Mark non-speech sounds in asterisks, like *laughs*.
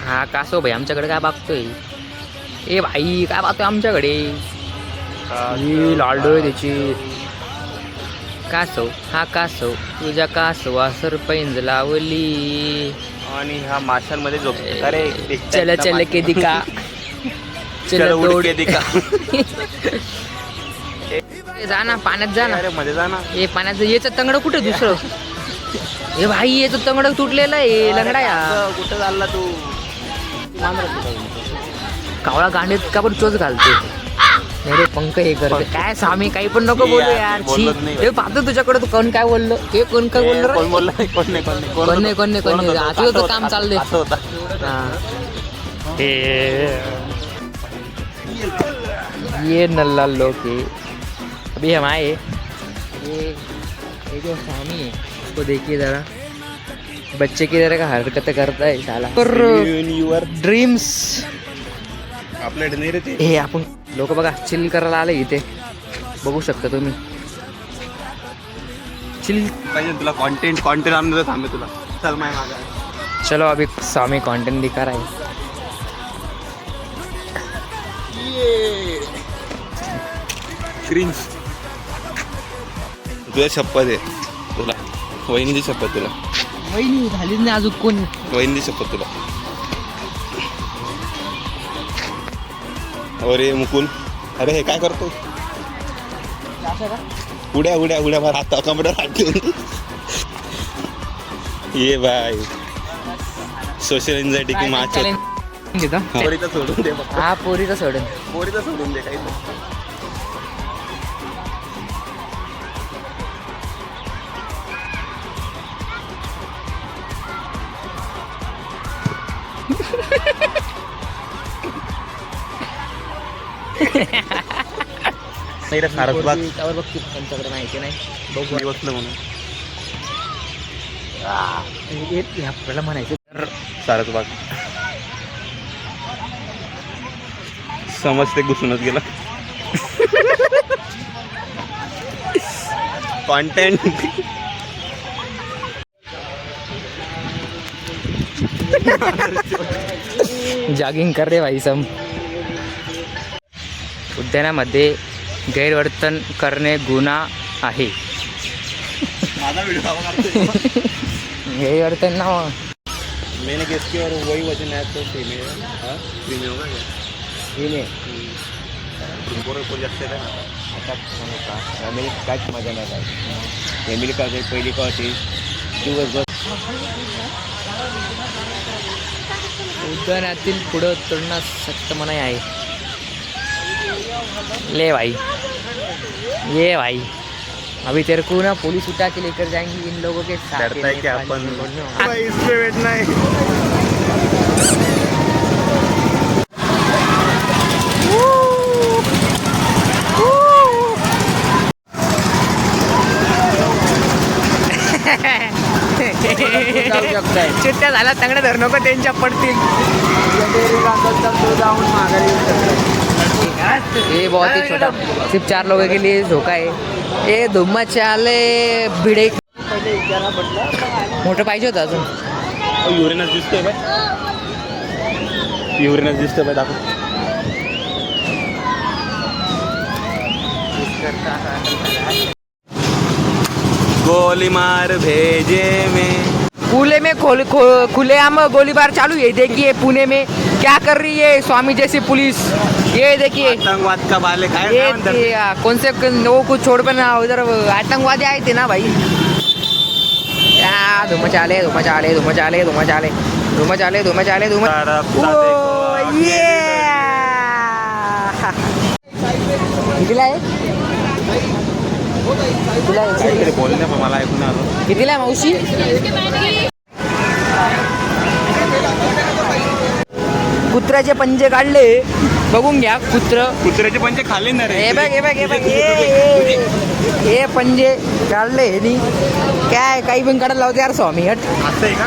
हा कासो भाई आमच्याकडे काय बघतोय ए भाई काय बघतोय आमच्याकडे? ही लाडू आहे त्याची. कासव हा कासव तुझ्या कासवा सरपैंज लावली. आणि ह्या माशांमध्ये झोपतो अरे चल चल के? दिका चल उड दौड. के? दिका ए, जा ना पाण्यात जा ना. अरे मध्ये जा ना. हे पाण्याचं याचं तंगड कुठे दुसरं? *laughs* हे भाई याचं तंगड तुटलेलं आहे लंगडा या. कुठं चालला तू? कावळा गांडीत का पण चोच घालते अरे पंख हे करते. काय स्वामी काही पण नको बोलू यार छी बोलत नाही. हे पाहतो तुझ्याकडे तू कोण काय बोललो? हे कोण काय बोललो कोण? बोलला? कोण नाही कोण नाही कोण नाही, कोण नाही, कोण नाही. होतं? आता होतं काम चाललंय. होता. हाँ। ये नल्ला है अभी हम आए. ये ये जो स्वामी है उसको देखिए जरा. बच्चे की तरह का हरकत करता है साला ड्रीम्स ते. हे आपण लोक बघा चिल करायला आले इथे. बघू शकता तुम्ही. चिल पाहिजे तुला कॉन्टेंट कॉन्टेंट आणून थांबे तुला. चल माय मागा. चलो अभी स्वामी कंटेंट दिखा रहा है. क्रिंज तुझ्या शपथ आहे. तुला. वहिनीची शपथ तुला. वहिनी झाली नाही अजून कोण? वहिनीची शपथ तुला. अरे मुकुल अरे हे काय करतो उड्या उड्या उड्या मार. आता कमरा हात ठेवून ये बाय सोशल एन्झायटी की माच पोरीचं सोडून दे. हा पोरीचं सोडून. पोरीचं सोडून दे काही. *laughs* *laughs* नाही रे सारसबाग. त्यावर बघते त्यांच्याकडे माहिती नाही. बघू मी बसलो म्हणून. हे- हे आपल्याला म्हणायचं तर सारसबाग. समजते घुसूनच गेला. *laughs* कॉन्टेंट जॉगिंग *laughs* कर रे भाई सम. उद्यानामध्ये गैरवर्तन करणे गुन्हा आहे. माझा व्हिडिओ गैरवर्तन ना मैंने गेस किया और वही वजन है तो फीमेल हाँ. होगा तुमको आहे फॅमिली काहीच मजा नाही काय फॅमिली होते पहिली काय होती दिवसभर. उद्यानातील पुढं तरुणास सक्त मनाई आहे. ले भाई ये भाई अभी तेरे को ना पुलिस उठा के लेकर जाएंगे इन लोगों के साथ डरता है नेपाली अपन लोगों ने। इस पे बैठना है जाऊ शकताय. चिट्ट्या झाल्या चांगल्या धर नको त्यांच्या पडतील ये बहुत ही छोटा। सिर्फ चार लोगों के लिए धोखा है। ये धुम्मा चाले भिडे मोठं पाहिजे होतं अजून युरेनस दिसतोय बाय युरेनस दिसतोय बाय दाखव गोली मार भेजे में। पुणे में खोल खुलेआम गोलीबार चालू है। देखिए पुणे में क्या कर रही है स्वामी जैसी पुलिस। ये देखिए। आतंकवाद का बाले काय ये कौन से वो कुछ छोड़ पर ना उधर आतंकवादी आए थे ना भाई। या धुम चाले धुम चाले धुम चाले धुम चाले धुम चाले धुम चाले धुम तरफ़ ओ, देखो, ये कितीला आहे कितीला आहे? काहीतरी बोलणे पण मला ऐकून आलं. कितीला आहे मावशी? कुत्र्याचे पंजे काढले. बघून घ्या कुत्र. कुत्र्याचे पंचे खाल्ले ना रे. हे बघ हे बघ हे बघ हे हे- हे पंजे काढले ह्यानी. काय काही पण काढायला लावते यार स्वामी हट. असं आहे का?